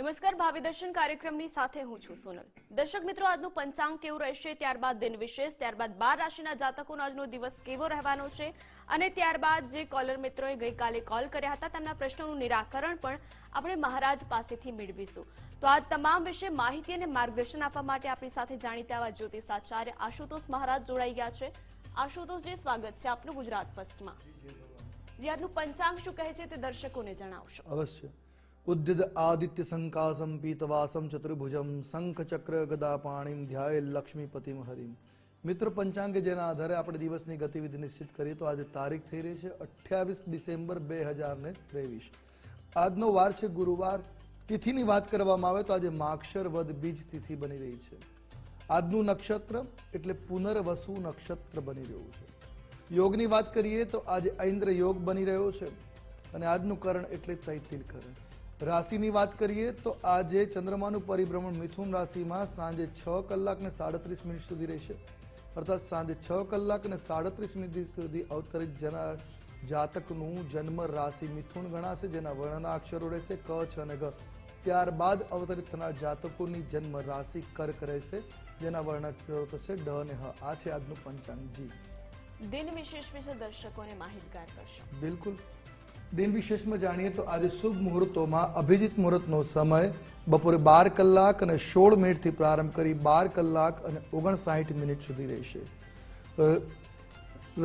નમસ્કાર, ભાવિ દર્શન કાર્યક્રમની સાથે હું છું સોનલ. દર્શક મિત્રો, આજનું પંચાંગ કેવું રહેશે? ત્યારબાદ દિન વિશેષ, ત્યારબાદ બાર રાશિના જાતકોનો આજનો દિવસ કેવો રહેવાનો છે? અને ત્યારબાદ જે કોલર મિત્રોએ ગઈકાલે કોલ કર્યા હતા, તેમના પ્રશ્નોનું નિરાકરણ પણ આપણે મહારાજ પાસેથી મેળવીશું. તો આ તમામ વિશે માહિતી અને માર્ગદર્શન આપવા માટે આપણી સાથે જાણીતા એવા જ્યોતિષાચાર્ય આશુતોષ મહારાજ જોડાઈ ગયા છે. આશુતોષજી સ્વાગત છે આપનું ગુજરાત ફર્સ્ટમાં જે, આજનું પંચાંગ શું કહે છે તે દર્શકોને જણાવશો. અવશ્ય. ઉદ્યત આદિત્ય શંકાસમ પીતવાસમ ચતુર્ભુજમ શંખ ચક્ર ગદા પાણીમ ધ્યાય લક્ષ્મીપતિમ હરિમ મિત્ર પંચાંગે જેના આધારે આપણે દિવસની ગતિવિધિ નિશ્ચિત કરીએ તો આજે તારીખ થઈ રહી છે અઠ્યાવીસ ડિસેમ્બર બે હજાર ને ત્રેવીસ આજનો વાર છે ગુરુવાર તિથિની વાત કરવામાં આવે તો આજે માક્ષર વદ બીજ તિથિ બની રહી છે આજનું નક્ષત્ર એટલે પુનર્વસુ નક્ષત્ર બની રહ્યું છે યોગની વાત કરીએ તો આજે ઐન્દ્ર યોગ બની રહ્યો છે અને આજનું કરણ એટલે તૈતિલ કરણ રાશિની વાત કરીએ તો આજે ચંદ્રમાનું પરિભ્રમણ મિથુન રાશિમાં સાંજે છ કલાક ને સાડત્રીસ મિનિટ સુધી રહેશે. અર્થાત સાંજે છ કલાક ને સાડત્રીસ મિનિટ સુધી અવતરિત જનાર જાતકનું જન્મ રાશિ મિથુન ગણાશે જેના વર્ણના અક્ષરો રહેશે ક છ અને ગ ત્યારબાદ અવતરિત થનાર જાતકોની જન્મ રાશિ કર્ક રહેશે જેના વર્ણાક્ષરો થશે ડ અને હ. આ છે આજનું પંચાંગ જી. દિન વિશેષ વિશે દર્શકોને માહિતગાર કરશો. બિલકુલ. દિન વિશેષમાં જાણીએ તો આજે શુભ મુહૂર્તોમાં અભિજીત મુહૂર્તનો સમય. બપોરે બાર કલાક અને સોળ મિનિટથી પ્રારંભ કરી બાર કલાક અને ઓગણસાઠ મિનિટ સુધી રહેશે.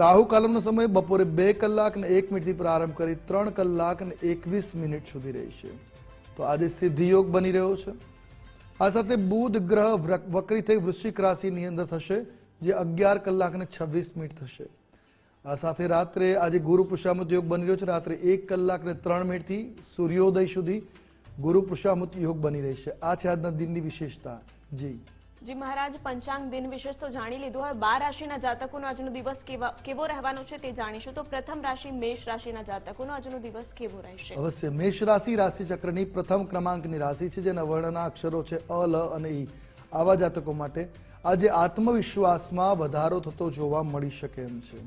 રાહુ કાલમનો સમય બપોરે બે કલાક અને એક મિનિટથી પ્રારંભ કરી ત્રણ કલાક અને એકવીસ મિનિટ સુધી રહેશે. તો આજે સિદ્ધિ યોગ બની રહ્યો છે. આ સાથે બુધ ગ્રહ વક્રી થઈ વૃશ્ચિક રાશિની અંદર થશે, જે અગિયાર કલાક અને છવ્વીસ મિનિટ થશે. આ સાથે રાત્રે આજે ગુરુ પુષામત યોગ બની રહ્યો છે. રાત્રે એક કલાક ને ત્રણ મિનિટથી સૂર્યોદય સુધી ગુરુ પુષામત યોગ બની રહેશે આ છે આજના દિનની વિશેષતા. જી. જી મહારાજ પંચાંગ દિન વિશેષ તો જાણી લીધું હવે બાર રાશિના જાતકોનો આજનો દિવસ કેવા કેવો રહેવાનો છે તે જાણીશું. તો પ્રથમ રાશિ મેષ રાશિના જાતકોનો આજનો દિવસ કેવો રહેશે? અવશ્ય. મેષ રાશિ રાશિ ચક્રની પ્રથમ ક્રમાંકની રાશિ છે જેના વર્ણના અક્ષરો છે અ લ અને ઈ. આવા જાતકો માટે આજે આત્મવિશ્વાસમાં વધારો થતો જોવા મળી શકે એમ છે.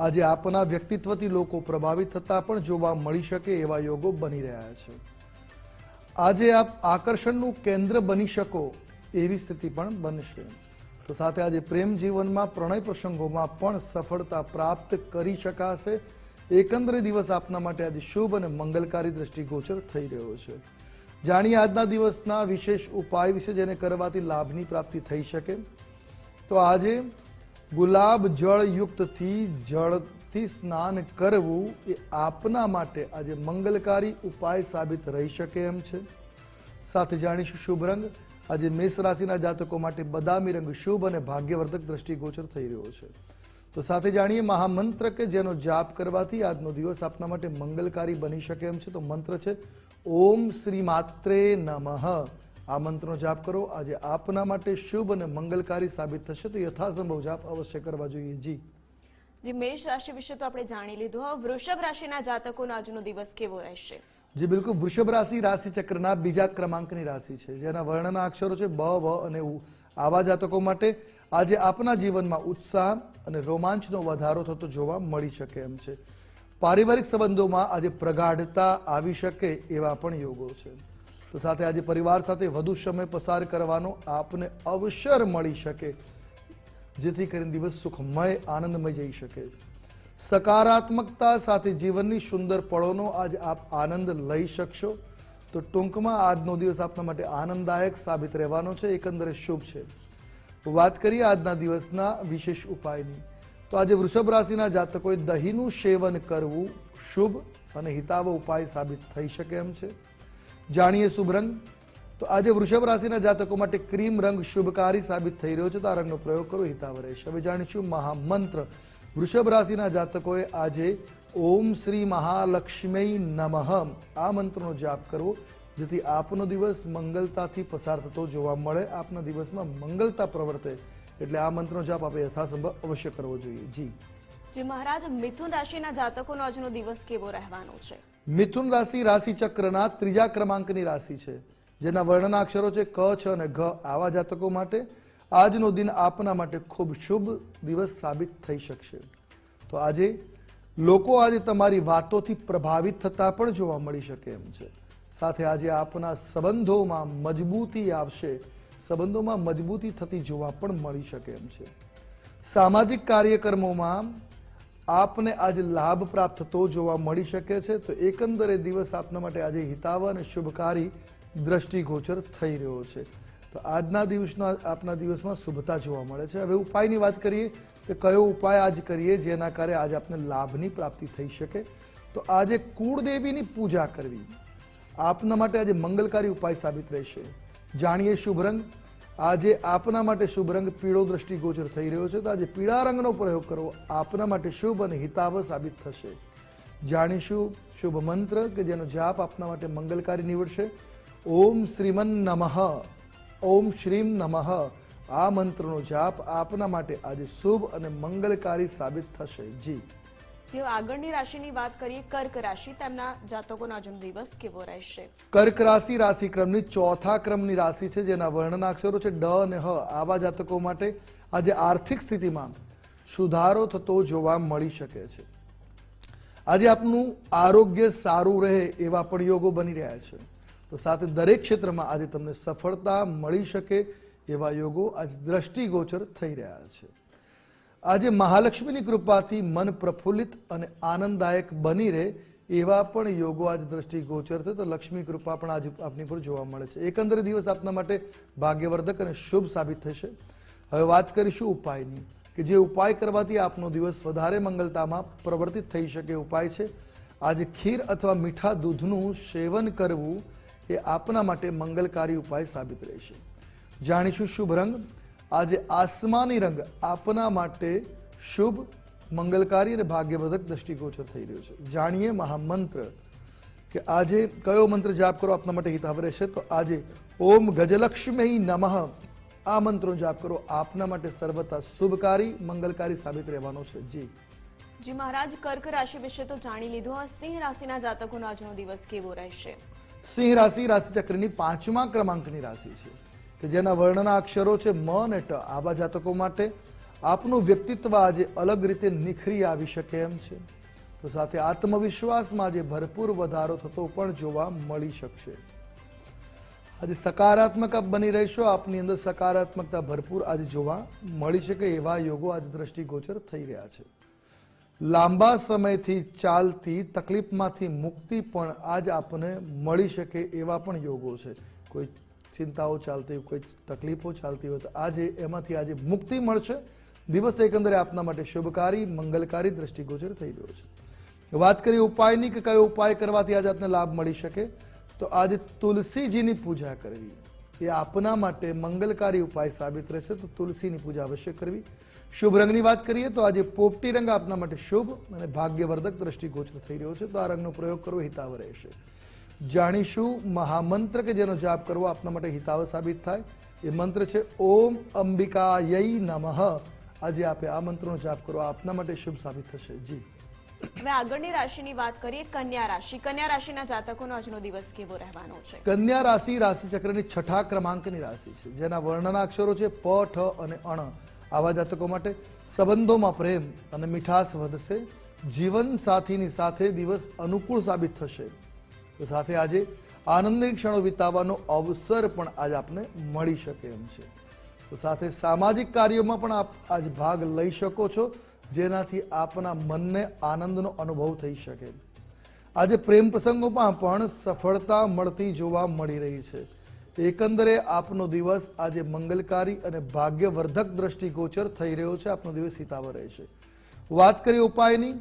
આજે આપના વ્યક્તિત્વથી લોકો પ્રભાવિત થતા પણ જોવા મળી શકે એવા યોગો બની રહ્યા છે. આજે આપ આકર્ષણનું કેન્દ્ર બની શકો એવી સ્થિતિ પણ બનશે. તો સાથે આજે પ્રેમ જીવનમાં પ્રણય પ્રસંગોમાં પણ સફળતા પ્રાપ્ત કરી શકાશે. એકંદરે દિવસ આપના માટે આજે શુભ અને મંગલકારી દ્રષ્ટિગોચર થઈ રહ્યો છે. જાણીએ આજના દિવસના વિશેષ ઉપાય વિશે જેને કરવાથી લાભની પ્રાપ્તિ થઈ શકે. તો આજે ગુલાબ જળ યુક્તથી જળથી સ્નાન કરવું એ આપના માટે આજે મંગલકારી ઉપાય સાબિત રહી શકે એમ છે. સાથે જાણીશું શુભ રંગ. આજે મેષ રાશિના જાતકો માટે બદામી રંગ શુભ અને ભાગ્યવર્ધક દ્રષ્ટિગોચર થઈ રહ્યો છે. તો સાથે જાણીએ મહામંત્ર કે જેનો જાપ કરવાથી આજનો દિવસ આપના માટે મંગલકારી બની શકે એમ છે. તો મંત્ર છે, ઓમ શ્રી માત્રે નમઃ. આ મંત્રનો જાપ કરો. આજે આપના માટે શુભ અને મંગલકારી સાબિત થશે. તો યથાસંભવ જાપ અવશ્ય કરવા જોઈએ. જી. જી મેષ રાશિ વિશે તો આપણે જાણી લીધું. હવે વૃષભ રાશિના જાતકોનો આજનો દિવસ કેવો રહેશે? જે બિલકુલ. વૃષભ રાશિ રાશિ ચક્રના બીજા ક્રમાંકની રાશિ છે. જેના વર્ણના અક્ષરો છે બ વ અને ઉ. આવા જાતકો માટે આજે આપના જીવનમાં ઉત્સાહ અને રોમાંચનો વધારો થતો જોવા મળી શકે એમ છે. પારિવારિક સંબંધોમાં આજે પ્રગાઢતા આવી શકે એવા પણ યોગો છે. તો સાથે આજે પરિવાર સાથે વધુ સમય પસાર કરવાનો આપને અવસર મળી શકે, જેથી કરીને દિવસ સુખમય, આનંદમય જઈ શકે છે. સકારાત્મકતા સાથે જીવનની સુંદર પળોનો આજ આપ આનંદ લઈ શકશો. તો ટૂંકમાં આજનો દિવસ આપના માટે આનંદદાયક સાબિત રહેવાનો છે, એકંદરે શુભ છે. વાત કરીએ આજના દિવસના વિશેષ ઉપાયની. તો આજે વૃષભ રાશિના જાતકોએ દહીંનું સેવન કરવું શુભ અને હિતાવ ઉપાય સાબિત થઈ શકે એમ છે. જાણીએ શુભ રંગ? તો આજે વૃષભ રાશિના જાતકો માટે ક્રીમ રંગ શુભકારી સાબિત થઈ રહ્યો છે. તો આ રંગનો પ્રયોગ કરો હિતાવ હવે જાણીશું મહામંત્ર. વૃષભ રાશિના જાતકોએ આજે ઓમ શ્રી મહાલક્ષ્મી નમઃ. આ મંત્રનો જાપ કરવો, જેથી આપનો દિવસ મંગલતાથી પસાર થતો જોવા મળે, આપના દિવસમાં મંગલતા પ્રવર્તે. એટલે આ મંત્રનો જાપ આપણે યથાસંભવ અવશ્ય કરવો જોઈએ. જી. જી મહારાજ, મિથુન રાશિના જાતકોનો આજનો દિવસ કેવો રહેવાનો છે? મિથુન રાશિ રાશિ ચક્રના ત્રીજા ક્રમાંકની રાશિ છે, જેના વર્ણના અક્ષરો છે ક, છ અને ઘ. આવા જાતકો માટે આજનો દિન આપના માટે ખૂબ શુભ દિવસ સાબિત થઈ શકશે. તો આજે લોકો આજે તમારી વાતોથી પ્રભાવિત થતા પણ જોવા મળી શકે એમ છે. સાથે આજે આપના સંબંધોમાં મજબૂતી આવશે, સંબંધોમાં મજબૂતી થતી જોવા પણ મળી શકે એમ છે. સામાજિક કાર્યક્રમોમાં આપને આજે લાભ પ્રાપ્ત થતો જોવા મળી શકે છે. તો એકંદરે દિવસ આપના માટે આજે હિતાવ અને શુભકારી દ્રષ્ટિગોચર થઈ રહ્યો છે. તો આજના દિવસના, આપના દિવસમાં શુભતા જોવા મળે છે. હવે ઉપાયની વાત કરીએ કે કયો ઉપાય આજ કરીએ જેના કારણે આજે આપને લાભની પ્રાપ્તિ થઈ શકે. તો આજે કુળદેવીની પૂજા કરવી. આપના માટે આજે મંગલકારી ઉપાય સાબિત રહેશે. જાણીએ શુભ રંગ આજે આપના માટે શુભ રંગ પીળો દ્રષ્ટિગોચર થઈ રહ્યો છે તો આજે પીળા રંગનો પ્રયોગ કરવો આપના માટે શુભ અને હિતાવ સાબિત થશે. જાણીશું શુભ મંત્ર કે જેનો જાપ આપના માટે મંગલકારી નીવડશે? ઓમ શ્રીમન નમઃ. ઓમ શ્રીમ નમઃ. આ મંત્રનો જાપ આપના માટે આજે શુભ અને મંગલકારી સાબિત થશે. જી. જે આગળની રાશિની વાત કરીએ, કર્ક રાશિ તેમના જાતકોનો આજનો દિવસ કેવો રહેશે? કર્ક રાશિ રાશિ ક્રમની ચોથા ક્રમની રાશિ છે, જેના વર્ણના અક્ષરો છે ડ અને હ. આવા જાતકો માટે આજે આર્થિક સ્થિતિમાં સુધારો થતો જોવા મળી શકે છે. આજે આપનું આરોગ્ય સારું રહે એવા પણ યોગો બની રહ્યા છે. તો સાથે દરેક ક્ષેત્રમાં આજે તમને સફળતા મળી શકે એવા યોગો આજ દ્રષ્ટિગોચર થઈ રહ્યા છે. આજે મહાલક્ષ્મીની કૃપાથી મન પ્રફુલ્લિત અને આનંદદાયક બની રહે એવા પણ યોગો આજ દ્રષ્ટિગોચર છે તો લક્ષ્મી કૃપા પણ આજે આપની પર જોવા મળે છે. એકંદર દિવસ આપના માટે ભાગ્યવર્ધક અને શુભ સાબિત થશે. હવે વાત કરીશું ઉપાયની, કે જે ઉપાય કરવાથી આપનો દિવસ વધારે મંગલતામાં પ્રવર્તિત થઈ શકે ઉપાય છે. આજે ખીર અથવા મીઠા દૂધનું સેવન કરવું એ આપના માટે મંગલકારી ઉપાય સાબિત રહેશે. જાણીશું શુભ રંગ આજે આસમાની રંગ આપના માટે શુભ મંગલકારી અને ભાગ્યવર્ધક દ્રષ્ટિગોચર થઈ રહ્યો છે. જાણીએ મહામંત્ર કે આજે કયો મંત્ર જાપ કરો આપના માટે હિતાવ રહેશે? તો આજે ઓમ ગજલક્ષ્મી નમઃ. આ મંત્રો જાપ કરો. આપના માટે સર્વતા શુભકારી મંગલકારી સાબિત રહેવાનો છે. જી. જી મહારાજ કર્ક રાશિ વિશે તો જાણી લીધું. આ સિંહ રાશિના જાતકોનો આજનો દિવસ કેવો રહેશે? સિંહ રાશિ રાશિ ચક્રની પાંચમા ક્રમાંકની રાશિ છે. કે જેના વર્ણના અક્ષરો છે મ અને ટ આવા જાતકો માટે આપનું વ્યક્તિત્વ આજે અલગ રીતે નિખરી આવી શકે એમ છે. તો સાથે આત્મવિશ્વાસમાં આજે ભરપૂર વધારો થતો પણ જોવા મળી શકશે. આજે સકારાત્મક બની રહેશો, આપની અંદર સકારાત્મકતા ભરપૂર આજે જોવા મળી શકે એવા યોગો આજ દ્રષ્ટિગોચર થઈ રહ્યા છે. લાંબા સમયથી ચાલતી તકલીફમાંથી મુક્તિ પણ આજ આપને મળી શકે એવા પણ યોગો છે. કોઈ ચિંતાઓ ચાલતી હોય, કોઈ તકલીફો ચાલતી હોય, તો આજે એમાંથી આજે મુક્તિ મળશે. દિવસ એકંદરે આપના માટે શુભકારી, મંગલકારી દ્રષ્ટિગોચર થઈ રહ્યો છે. વાત કરીએ ઉપાયની કે કયો ઉપાય કરવાથી આજે આપને લાભ મળી શકે, તો આજે તુલસીજીની પૂજા કરવી. એ આપના માટે મંગલકારી ઉપાય સાબિત રહેશે, તો તુલસીની પૂજા અવશ્ય કરવી. શુભ રંગની વાત કરીએ, તો આજે પોપટી રંગ આપના માટે શુભ અને ભાગ્યવર્ધક દ્રષ્ટિગોચર થઈ રહ્યો છે, તો આ રંગનો પ્રયોગ કરવો હિતાવ રહેશે. જાણીશું મહામંત્ર કે જેનો જાપ કરવો આપના માટે હિતાવ સાબિત થાય. એ મંત્ર છે ઓમ અંબિકાય નમઃ. આજે આપે આ મંત્રનો જાપ કરો આપના માટે શુભ સાબિત થશે. જી. હવે આગળની રાશિની વાત કરીએ કન્યા રાશિ. કન્યા રાશિના જાતકોનો આજનો દિવસ કેવો રહેવાનો છે? કન્યા રાશિ રાશિ ચક્રની છઠ્ઠા ક્રમાંકની રાશિ છે જેના વર્ણના અક્ષરો છે પ ઠ અને અણ. આવા જાતકો માટે સંબંધોમાં પ્રેમ અને મીઠાશ વધશે. જીવન સાથીની સાથે દિવસ અનુકૂળ સાબિત થશે. તો સાથે આજે આનંદની ક્ષણો વિતાવવાનો અવસર પણ આજ આપને મળી શકે એમ છે. તો સાથે સામાજિક કાર્યોમાં પણ આપ આજ ભાગ લઈ શકો છો, જેનાથી આપના મનને આનંદનો અનુભવ થઈ શકે. આજે પ્રેમ પ્રસંગોમાં પણ સફળતા મળતી જોવા મળી રહી છે. એકંદરે આપનો દિવસ આજે મંગલકારી અને ભાગ્યવર્ધક દ્રષ્ટિગોચર થઈ રહ્યો છે, આપનો દિવસ હિતાવ રહેશે. વાત કરીએ ઉપાયની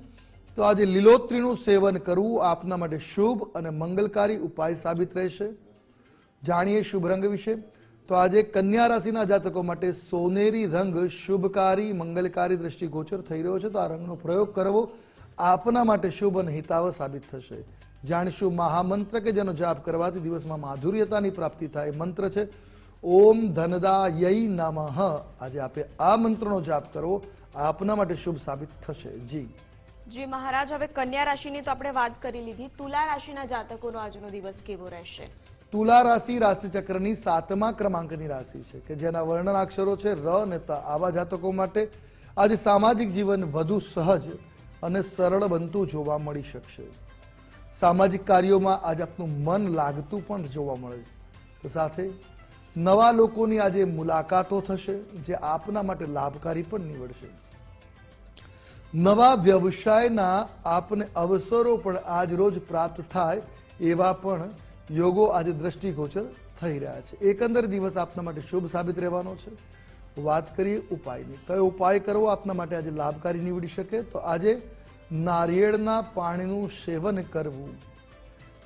તો આજે લીલોતરીનું સેવન કરવું આપના માટે શુભ અને મંગલકારી ઉપાય સાબિત રહેશે. જાણીએ શુભ રંગ વિશે. તો આજે કન્યા રાશિના જાતકો માટે સોનેરી રંગ શુભકારી, મંગલકારી દ્રષ્ટિગોચર થઈ રહ્યો છે. તો આ રંગનો પ્રયોગ કરવો આપના માટે શુભ અને હિતાવ સાબિત થશે. જાણીશું મહામંત્ર કે જેનો જાપ કરવાથી દિવસમાં માધુર્યતાની પ્રાપ્તિ થાય મંત્ર છે. ઓમ ધનદાય નમઃ. આજે આપે આ મંત્રનો જાપ કરવો આપના માટે શુભ સાબિત થશે. જી. જી મહારાજ, હવે કન્યા રાશિની તો આપણે વાત કરી લીધી. તુલા રાશિના જાતકોનો આજનો દિવસ કેવો રહેશે? તુલા રાશિ રાશિચક્રની સાતમા ક્રમાંકની રાશિ છે, કે જેના વર્ણના અક્ષરો છે ર અને ત. આવા જાતકો માટે આજે સામાજિક જીવન વધુ સહજ અને સરળ બનતું જોવા મળી શકશે. સામાજિક કાર્યોમાં આજે આપનું મન લાગતું પણ જોવા મળે તો સાથે નવા લોકોની આજે મુલાકાતો થશે, જે આપના માટે લાભકારી પણ નીવડશે. નવા વ્યવસાયના આપને અવસરો પણ આજ રોજ પ્રાપ્ત થાય એવા પણ યોગો આજે દ્રષ્ટિગોચર થઈ રહ્યા છે. એકંદર દિવસ આપના માટે શુભ સાબિત રહેવાનો છે. વાત કરીએ ઉપાયની. કયો ઉપાય કરવો આપના માટે આજે લાભકારી નીવડી શકે? તો આજે નારિયેળના પાણીનું સેવન કરવું.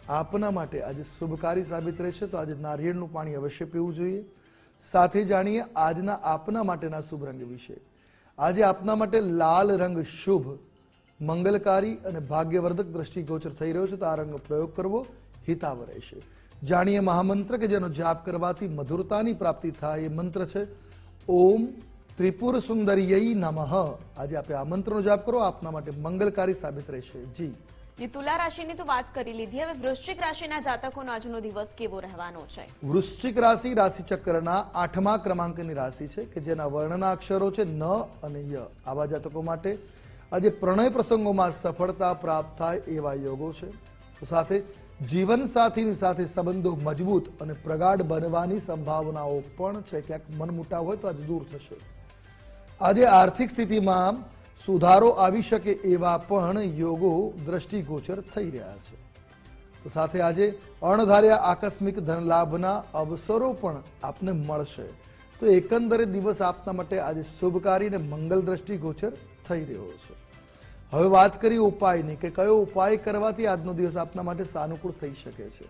આપના માટે આજે શુભકારી સાબિત રહેશે. તો આજે નારિયેળનું પાણી અવશ્ય પીવું જોઈએ. સાથે જાણીએ આજના આપના માટેના શુભ રંગ વિશે. આજે આપના માટે લાલ રંગ શુભ, મંગલકારી અને ભાગ્યવર્ધક દ્રષ્ટિગોચર થઈ રહ્યો છે, તો આ રંગનો પ્રયોગ કરવો હિતાવ રહેશે. જાણીએ મહામંત્ર કે જેનો જાપ કરવાથી મધુરતાની પ્રાપ્તિ થાય એ મંત્ર છે, ઓમ ત્રિપુર સુંદરિય નમઃ. આજે આપણે આ મંત્રનો જાપ કરો, આપના માટે મંગલકારી સાબિત રહેશે. જી. જે તુલા રાશિની તો વાત કરી લીધી. હવે વૃશ્ચિક રાશિના જાતકોનો આજનો દિવસ કેવો રહેવાનો છે? વૃશ્ચિક રાશિ રાશિ ચક્રના આઠમા ક્રમાંકની રાશિ છે કે જેના વર્ણના અક્ષરો છે ન અને ય. આવા જાતકો માટે આજે પ્રણય પ્રસંગોમાં સફળતા પ્રાપ્ત થાય એવા યોગો છે. સાથે જીવન સાથીની સાથે સંબંધો મજબૂત અને પ્રગાઢ બનવાની સંભાવનાઓ પણ છે. ક્યાંક મનમુટાવ હોય તો આજે દૂર થશે. આજે આર્થિક સ્થિતિમાં સુધારો આવી શકે એવા પણ યોગો દ્રષ્ટિગોચર થઈ રહ્યા છે. તો સાથે આજે અણધાર્યા આકસ્મિક ધનલાભના અવસરો પણ આપને મળશે. તો એકંદરે દિવસ આપના માટે આજે શુભકારી અને મંગલ દ્રષ્ટિગોચર થઈ રહ્યો છે. હવે વાત કરી ઉપાયની કે કયો ઉપાય કરવાથી આજનો દિવસ આપના માટે સાનુકૂળ થઈ શકે છે.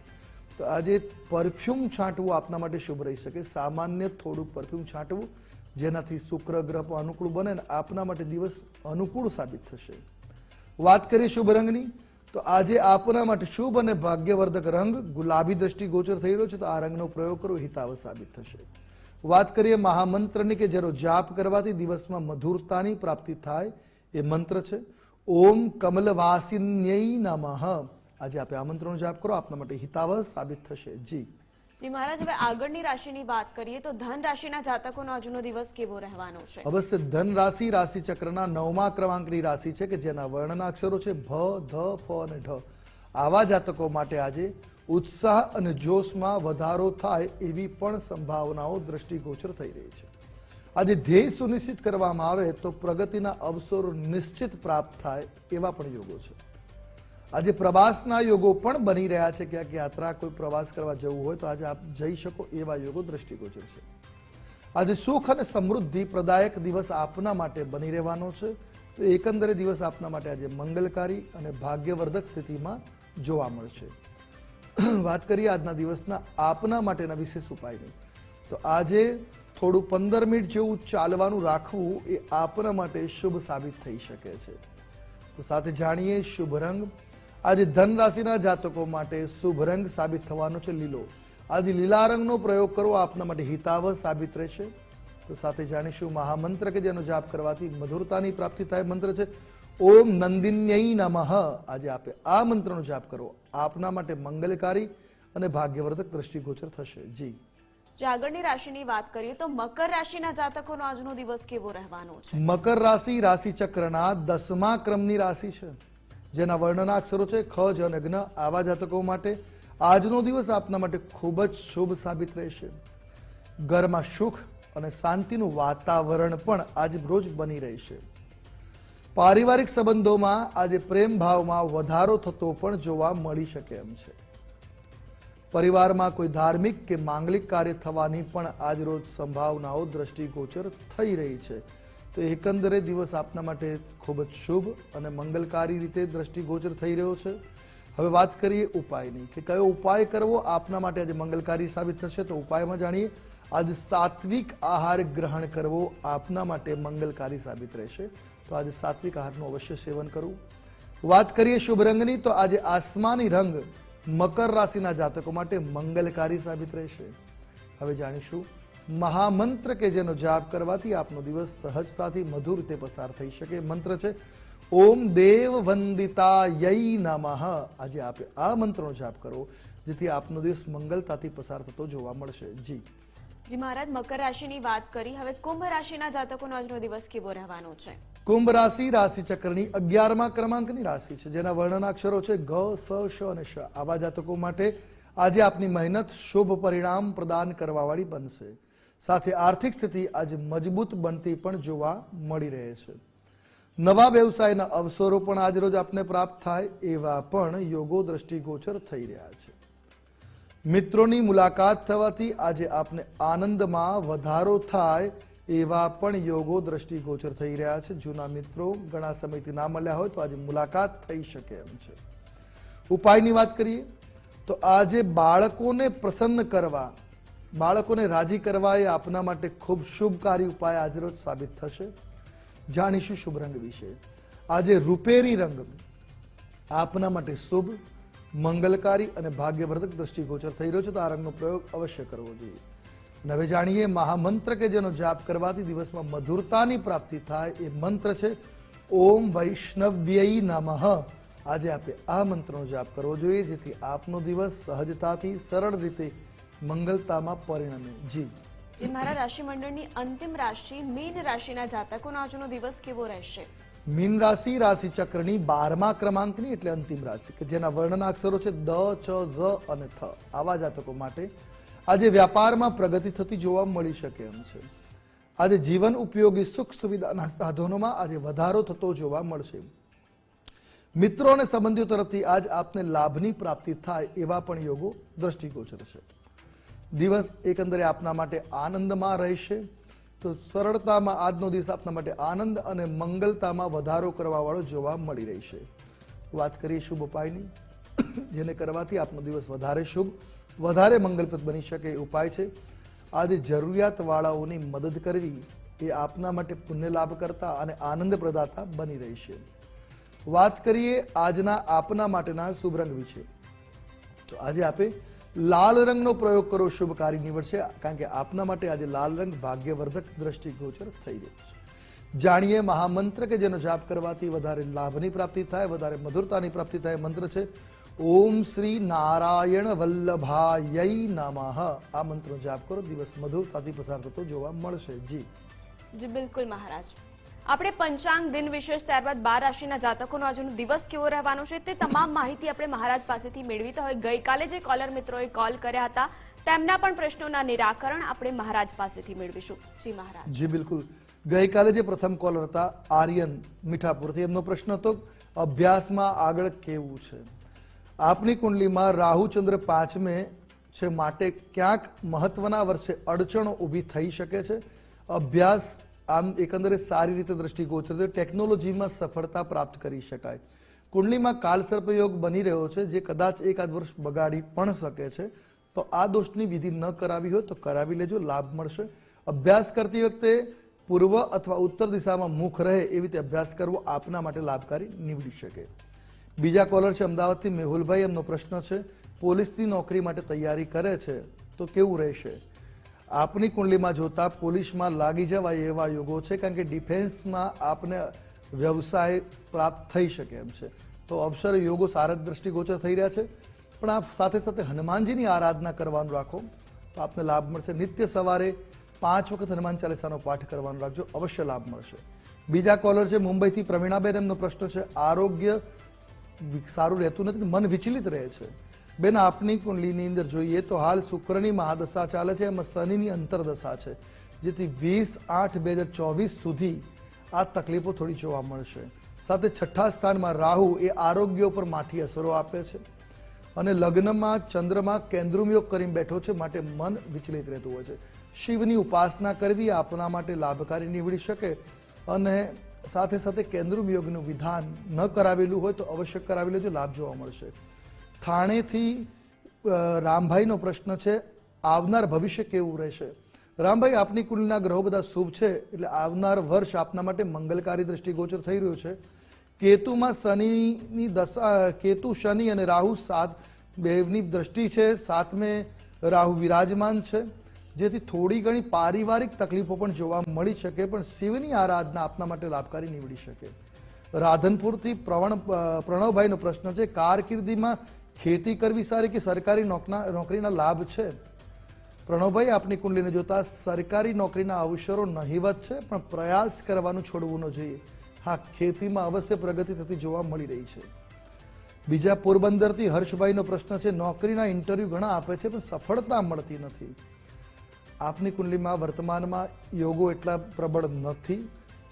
તો આજે પરફ્યુમ છાંટવું આપના માટે શુભ રહી શકે. સામાન્ય થોડું પરફ્યુમ છાંટવું જેનાથી શુક્ર ગ્રહ પણ અનુકૂળ બને ને આપના માટે દિવસ અનુકૂળ સાબિત થશે. વાત કરીએ શુભ રંગની, તો આજે આપના માટે શુભ અને ભાગ્યવર્ધક રંગ ગુલાબી દ્રષ્ટિ ગોચર થઈ રહ્યો છે, તો આ રંગનો પ્રયોગ કરવો હિતાવ સાબિત થશે. વાત કરીએ મહામંત્રની કે જેનો જાપ કરવાથી દિવસમાં મધુરતાની પ્રાપ્તિ થાય, એ મંત્ર છે. ઓમ કમલવાસિન્યય નમઃ. આજે આપણે આ મંત્રનો જાપ કરો, આપના માટે હિતાવ સાબિત થશે. જી. જી મહારાજ આગળની રાશિની વાત કરીએ તો ધન રાશિના જાતકોનો આજનો દિવસ કેવો રહેવાનો છે? અવશ્ય, ધન રાશિ રાશિ ચક્રના નવમા ક્રમાંકની રાશિ છે કે જેના વર્ણના અક્ષરો છે ભ, ધ, ફ અને ઢ. આવા જાતકો માટે આજે ઉત્સાહ અને જોશમાં વધારો થાય એવી પણ સંભાવનાઓ દ્રષ્ટિગોચર થઈ રહી છે. આજે ધ્યેય સુનિશ્ચિત કરવામાં આવે તો પ્રગતિના અવસરો નિશ્ચિત પ્રાપ્ત થાય એવા પણ યોગો છે. આજે પ્રવાસના યોગો પણ બની રહ્યા છે. ક્યાંક યાત્રા, કોઈ પ્રવાસ કરવા જવું હોય તો આજે આપ જઈ શકો એવા યોગો દ્રષ્ટિગોચર છે. આજે સુખ અને સમૃદ્ધિ પ્રદાયક દિવસ આપના માટે બની રહેવાનો છે. તો એકંદરે દિવસ આપના માટે આજે મંગલકારી અને ભાગ્યવર્ધક સ્થિતિમાં જોવા મળશે. વાત કરીએ આજના દિવસના આપના માટેના વિશેષ ઉપાયની. તો આજે થોડું પંદર મિનિટ જેવું ચાલવાનું રાખવું એ આપના માટે શુભ સાબિત થઈ શકે છે. તો સાથે જાણીએ શુભ રંગ આજે ધન રાશિના જાતકો માટે શુભ રંગ સાબિત થવાનો છે લીલો. આજે લીલા રંગનો પ્રયોગ કરવો આપના માટે હિતાવ સાબિત રહેશે. તો સાથે જાણીશું મહામંત્ર કે જેનો જાપ કરવાથી મધુરતાની પ્રાપ્તિ થાય મંત્ર છે. ઓમ નંદિન્યઈ નમઃ. આજે આપે આ મંત્રનો જાપ કરો આપના માટે મંગલકારી અને ભાગ્યવર્ધક દ્રષ્ટિગોચર થશે. જી. જે આગળની રાશિની વાત કરીએ તો મકર રાશિના જાતકોનો આજનો દિવસ કેવો રહેવાનો છે? મકર રાશિ રાશિ ચક્રના દસમા ક્રમની રાશિ છે. જેના વર્ણના અક્ષરો છે, ખ, જ અને આવા જાતકો માટે આજનો દિવસ આપના માટે ખૂબ જ શુભ સાબિત રહેશે. ઘરમાં સુખ અને શાંતિનું વાતાવરણ પણ આજ રોજ બની રહેશે. પારિવારિક સંબંધોમાં આજે પ્રેમ ભાવમાં વધારો થતો પણ જોવા મળી શકે એમ છે. પરિવારમાં કોઈ ધાર્મિક કે માંગલિક કાર્ય થવાની પણ આજ રોજ સંભાવનાઓ દ્રષ્ટિગોચર થઈ રહી છે. તો એકંદરે દિવસ આપના માટે ખૂબ જ શુભ અને મંગલકારી રીતે દ્રષ્ટિગોચર થઈ રહ્યો છે. હવે વાત કરીએ ઉપાયની, કે કયો ઉપાય કરવો આપના માટે આજે મંગલકારી સાબિત થશે તો ઉપાયમાં જાણીએ, આજે સાત્વિક આહાર ગ્રહણ કરવો આપના માટે મંગલકારી સાબિત રહેશે. તો આજે સાત્વિક આહારનું અવશ્ય સેવન કરવું. વાત કરીએ શુભ રંગની, તો આજે આસમાની રંગ મકર રાશિના જાતકો માટે મંગલકારી સાબિત રહેશે. હવે જાણીશું મહામંત્ર કે જેનો જાપ કરવાથી આપનો દિવસ સહજતાથી મધુર રીતે પસાર થઈ શકે. મંત્ર છે ઓમ દેવ વંદિતા યઈ નમઃ. આજે આપે આ મંત્રનો જાપ કરો જેથી આપનો દિવસ મંગલતાથી પસાર થતો જોવા મળશે. જી. જી મહારાજ મકર રાશિની વાત કરી. હવે કુંભ રાશિના જાતકોનો આજનો દિવસ કેવો રહેવાનો છે? કુંભ રાશિ રાશિ ચક્રની અગિયારમા ક્રમાંકની રાશિ છે જેના વર્ણનાક્ષરો છે ગ સ શ અને શ. આવા જાતકો માટે આજે આપની મહેનત શુભ પરિણામ પ્રદાન કરવાવાળી બનશે. સાથે આર્થિક સ્થિતિ આજે મજબૂત બનતી પણ જોવા મળી રહે છે. નવા વ્યવસાયના અવસરો પણ આજ રોજ આપને પ્રાપ્ત થાય એવા પણ યોગો દ્રષ્ટિગોચર થઈ રહ્યા છે. મિત્રોની મુલાકાત થવાથી આજે આપને આનંદમાં વધારો થાય એવા પણ યોગો દ્રષ્ટિગોચર થઈ રહ્યા છે. જૂના મિત્રો ઘણા સમયથી ના મળ્યા હોય તો આજે મુલાકાત થઈ શકે એમ છે. ઉપાયની વાત કરીએ તો આજે બાળકોને પ્રસન્ન કરવા બાળકોને રાજી કરવા એ આપના માટે ખૂબ શુભકારી ઉપાય આજે રોજ સાબિત થશે. જાણીશું શુભ રંગ વિશે. આજે રૂપેરી રંગ આપના માટે શુભ, મંગલકારી અને ભાગ્યવર્ધક દ્રષ્ટિગોચર થઈ રહ્યો છે તો આ રંગનો પ્રયોગ અવશ્ય કરવો જોઈએ. અને હવે જાણીએ મહામંત્ર કે જેનો જાપ કરવાથી દિવસમાં મધુરતાની પ્રાપ્તિ થાય એ મંત્ર છે, ઓમ વૈષ્ણવ્યય નમઃ. આજે આપે આ મંત્રનો જાપ કરવો જોઈએ જેથી આપનો દિવસ સહજતાથી સરળ રીતે મંગલતામાં પરિણમે. જી. જી મારા રાશિ મંડળની અંતિમ રાશિ મીન રાશિના જાતકોનો આજનો દિવસ કેવો રહેશે? મીન રાશિ રાશિ ચક્રની બારમા ક્રમાંકની એટલે અંતિમ રાશિ કે જેના વર્ણના અક્ષરો છે દ ચ ઝ અને થ. આવા જાતકો માટે આજે વ્યાપારમાં પ્રગતિ થતી જોવા મળી શકે એમ છે. આજે જીવન ઉપયોગી સુખ સુવિધાના સાધનોમાં આજે વધારો થતો જોવા મળશે મિત્રો અને સંબંધીઓ તરફથી આજ આપને લાભની પ્રાપ્તિ થાય એવા પણ યોગો દ્રષ્ટિગોચર છે. દિવસ એકંદરે આપના માટે આનંદમાં રહેશે. તો સરળતામાં આજનો દિવસ આપના માટે આનંદ અને મંગલતામાં વધારો કરવાવાળો જોવા મળી રહેશે વાત કરીએ શુભ ઉપાયની. જેને કરવાથી આપનો દિવસ વધારે શુભ, વધારે મંગલપ્રદ બની શકે એ ઉપાય છે. આજે જરૂરિયાતવાળાઓની મદદ કરવી એ આપના માટે પુણ્ય લાભ કરતા અને આનંદ પ્રદાતા બની રહેશે વાત કરીએ આજના આપના માટેના શુભ રંગ વિશે. તો આજે આપે લાલ રંગનો પ્રયોગ કરો શુભકારી નીવડશે કારણ કે આપના માટે આજે લાલ રંગ ભાગ્યવર્ધક દ્રષ્ટિગોચર થઈ રહ્યો છે. જાણીએ મહામંત્ર કે જેનો જાપ કરવાથી વધારે લાભની પ્રાપ્તિ થાય, વધારે મધુરતાની પ્રાપ્તિ થાય મંત્ર છે. ઓમ શ્રી નારાયણ વલ્લભાય નમઃ. આ મંત્રનો જાપ કરો, દિવસ મધુરતાથી પસાર થતો જોવા મળશે. જી. જી, બિલકુલ મહારાજ. આપણે પંચાંગ દિન વિશેષ ત્યારબાદ બાર રાશિના જાતકોનો આજનો દિવસ કેવો રહેવાનો છે તે તમામ માહિતી આપણે મહારાજ પાસેથી મેળવી તો હવે ગઈકાલે જે કોલર મિત્રોએ કોલ કર્યા હતા, તેમના પણ પ્રશ્નોના નિરાકરણ આપણે મહારાજ પાસેથી મેળવીશું. જી મહારાજ. જી, બિલકુલ. ગઈકાલે જે પ્રથમ કોલર હતા, આર્યન મીઠાપુરથી, એમનો પ્રશ્ન હતો, અભ્યાસમાં આગળ કેવું છે? આપની કુંડલીમાં રાહુચંદ્ર પાંચમે છે, માટે ક્યાંક મહત્વના વર્ષે અડચણો ઊભી થઈ શકે છે. અભ્યાસ આમ એકંદરે સારી રીતે દ્રષ્ટિગોચર છે. ટેકનોલોજીમાં સફળતા પ્રાપ્ત કરી શકાય. કુંડલીમાં કાલસર્પયોગ બની રહ્યો છે, જે કદાચ એકાદ વર્ષ બગાડી પણ શકે છે. તો આ દોષની વિધિ ન કરાવી હોય તો કરાવી લેજો, લાભ મળશે. અભ્યાસ કરતી વખતે પૂર્વ અથવા ઉત્તર દિશામાં મુખ રહે એવી રીતે અભ્યાસ કરવો આપના માટે લાભકારી નીવડી શકે. બીજા કોલર છે અમદાવાદથી મેહુલભાઈ, એમનો પ્રશ્ન છે, પોલીસની નોકરી માટે તૈયારી કરે છે તો કેવું રહેશે? આપની કુંડલીમાં જોતા પોલીસમાં લાગી જવાય એવા યોગો છે, કારણ કે ડિફેન્સમાં આપને વ્યવસાય પ્રાપ્ત થઈ શકે એમ છે. તો અવસર યોગો સારા દ્રષ્ટિગોચર થઈ રહ્યા છે. પણ આપ સાથે સાથે હનુમાનજીની આરાધના કરવાનું રાખો, તો આપને લાભ મળશે. નિત્ય સવારે પાંચ વખત હનુમાન ચાલીસાનો પાઠ કરવાનો રાખજો, અવશ્ય લાભ મળશે. બીજા કોલર છે, મુંબઈથી પ્રવીણાબેન, એમનો પ્રશ્ન છે, આરોગ્ય સારું રહેતું નથી, મન વિચલિત રહે છે. બેન, આપની કુંડલીની અંદર જોઈએ તો હાલ શુક્રની મહાદશા ચાલે છે, એમાં શનિની અંતરદશા છે, જેથી વીસ આઠ બે હજાર ચોવીસ સુધી આ તકલીફો થોડી જોવા મળશે. સાથે છઠ્ઠા સ્થાનમાં રાહુ એ આરોગ્ય ઉપર માઠી અસરો આપે છે અને લગ્નમાં ચંદ્રમાં કેન્દ્રુમ યોગ કરીને બેઠો છે, માટે મન વિચલિત રહેતું હોય છે. શિવની ઉપાસના કરવી આપના માટે લાભકારી નીવડી શકે અને સાથે સાથે કેન્દ્રુમ યોગનું વિધાન ન કરાવેલું હોય તો અવશ્ય કરાવી લેજો, લાભ જોવા મળશે. થાણેથી રામભાઈનો પ્રશ્ન છે, આવનાર ભવિષ્ય કેવું રહેશે? રામભાઈ, આપની કુંડલીના ગ્રહો બધા શુભ છે, એટલે આવનાર વર્ષ આપના માટે મંગલકારી દ્રષ્ટિગોચર થઈ રહ્યું છે. કેતુમાં શનિની દશા, કેતુ, શનિ અને રાહુ સાત બેની દ્રષ્ટિ છે, સાતમે રાહુ વિરાજમાન છે. જેથી થોડી ઘણી પારિવારિક તકલીફો પણ જોવા મળી શકે, પણ શિવની આરાધના આપના માટે લાભકારી નીવડી શકે. રાધનપુરથી પ્રવણ પ્રણવભાઈનો પ્રશ્ન છે, કારકિર્દીમાં ખેતી કરવી સારી કે સરકારી નોકરીના લાભ છે? પ્રણવભાઈ, આપની કુંડલીને જોતા સરકારી નોકરીના અવસરો નહીવત છે, પણ પ્રયાસ કરવાનું છોડવું ન જોઈએ. હા, ખેતીમાં અવશ્ય પ્રગતિ થતી જોવા મળી રહી છે. બીજા પોરબંદરથી હર્ષભાઈનો પ્રશ્ન છે, નોકરીના ઇન્ટરવ્યૂ ઘણા આપે છે, પણ સફળતા મળતી નથી. આપની કુંડલીમાં વર્તમાનમાં યોગો એટલા પ્રબળ નથી.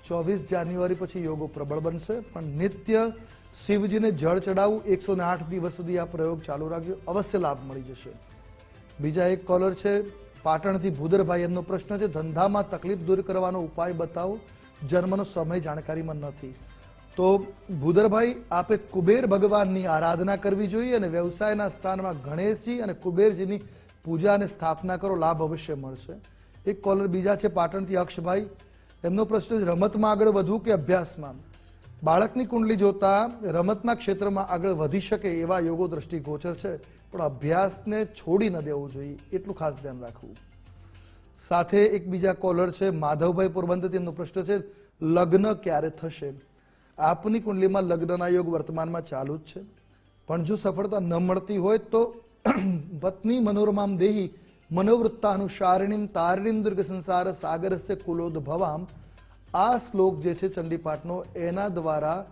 ચોવીસ જાન્યુઆરી પછી યોગો પ્રબળ બનશે, પણ નિત્ય શિવજીને જળ ચડાવવું એકસો ને આઠ દિવસ સુધી આ પ્રયોગ ચાલુ રાખ્યો. અવશ્ય લાભ મળી જશે. બીજા એક કોલર છે, પાટણથી ભૂદરભાઈ, એમનો પ્રશ્ન છે, ધંધામાં તકલીફ દૂર કરવાનો ઉપાય બતાવો. જન્મનો સમય જાણકારીમાં નથી. તો ભૂદરભાઈ, આપે કુબેર ભગવાનની આરાધના કરવી જોઈએ અને વ્યવસાયના સ્થાનમાં ગણેશજી અને કુબેરજીની પૂજા અને સ્થાપના કરો, લાભ અવશ્ય મળશે. એક કોલર બીજા છે, પાટણથી અક્ષભાઈ. એમનો પ્રશ્ન છે, રમતમાં આગળ વધવું કે અભ્યાસમાં? બાળકની કુંડલી જોતા રમતના ક્ષેત્રમાં આગળ વધી શકે એવા યોગો દ્રષ્ટિગોચર છે. પણ અભ્યાસને છોડી ન દેવો જોઈએ, એટલું ખાસ ધ્યાન રાખવું. સાથે એક બીજા કોલર છે. માધવભાઈ પોરબંદર તેમનો પ્રશ્ન છે, લગ્ન ક્યારે થશે? આપની કુંડલીમાં લગ્નના યોગ વર્તમાનમાં ચાલુ જ છે. પણ જો સફળતા ન મળતી હોય તો પત્ની મનોરમામ દેહી મનોવૃત્તાનુસારિણીમ તારિણીમ દુર્ગ સંસાર સાગરસ્ય કુલોદભવામ આ શ્લોક જે છે ચંડીપાઠનો એના દ્વારા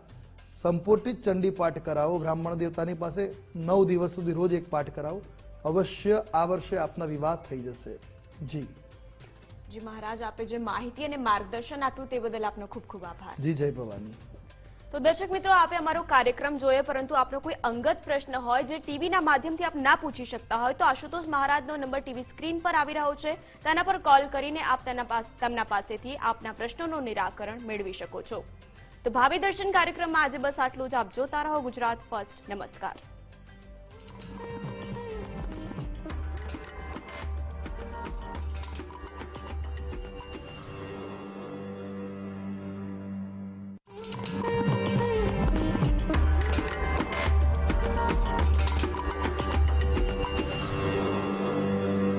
સંપૂર્ણિત ચંડીપાઠ કરાવો. બ્રાહ્મણ દેવતાની પાસે નવ દિવસ સુધી રોજ એક પાઠ કરાવો. અવશ્ય આ વર્ષે આપના વિવાહ થઈ જશે. જી. જી મહારાજ આપે જે માહિતી અને માર્ગદર્શન આપ્યું તે બદલ આપનો ખૂબ ખૂબ આભાર. જી જય ભવાની. તો દર્શક મિત્રો, આપે અમારો કાર્યક્રમ જોયો, પરંતુ આપનો કોઈ અંગત પ્રશ્ન હોય જે ટીવીના માધ્યમથી આપ ના પૂછી શકતા હોય, તો આશુતોષ મહારાજનો નંબર ટીવી સ્ક્રીન પર આવી રહ્યો છે. તેના પર કોલ કરીને આપ તેના પાસ, તેમના પાસેથી આપના પ્રશ્નોનું નિરાકરણ મેળવી શકો છો. તો ભાવિ દર્શન કાર્યક્રમમાં આજે બસ આટલું જ. આપ જોતા રહો ગુજરાત ફર્સ્ટ. નમસ્કાર.